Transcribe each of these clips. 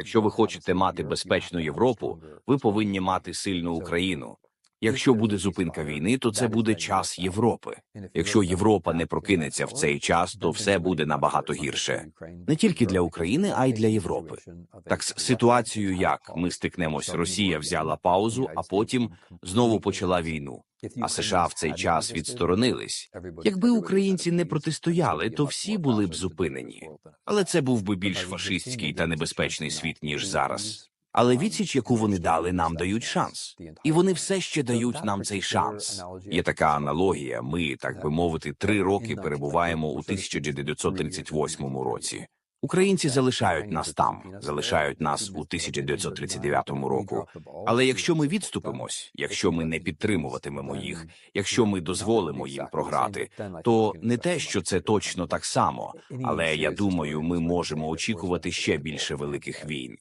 Якщо ви хочете мати безпечну Європу, ви повинні мати сильну Україну. Якщо буде зупинка війни, то це буде час Європи. Якщо Європа не прокинеться в цей час, то все буде набагато гірше. Не тільки для України, а й для Європи. Так з ситуацією, як ми стикнемось, Росія взяла паузу, а потім знову почала війну. А США в цей час відсторонились. Якби українці не протистояли, то всі були б зупинені. Але це був би більш фашистський та небезпечний світ ніж зараз. Але відсіч, яку вони дали, нам дають шанс, і вони все ще дають нам цей шанс. Є така аналогія. Ми, так би мовити, три роки перебуваємо у 1938 році. Українці залишають нас там, залишають нас у 1939 року. Але якщо ми відступимось, якщо ми не підтримуватимемо їх, якщо ми дозволимо їм програти, то не те, що це точно так само, але я думаю, ми можемо очікувати ще більше великих війн.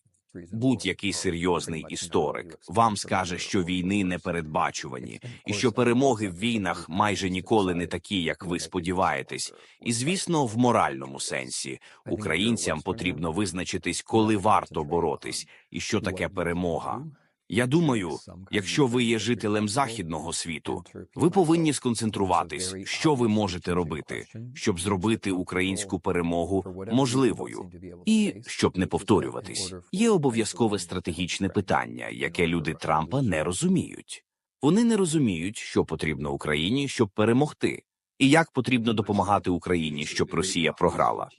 Будь-який серйозний історик вам скаже, що війни не передбачувані, і що перемоги в війнах майже ніколи не такі, як ви сподіваєтесь. І звісно, в моральному сенсі українцям потрібно визначитись, коли варто боротись, і що таке перемога. Я думаю, якщо ви є жителем західного світу, ви повинні сконцентруватись, що ви можете робити, щоб зробити українську перемогу можливою. І щоб не повторюватись, є обов'язкове стратегічне питання, яке люди Трампа не розуміють. Вони не розуміють, що потрібно Україні, щоб перемогти, і як потрібно допомагати Україні, щоб Росія програла.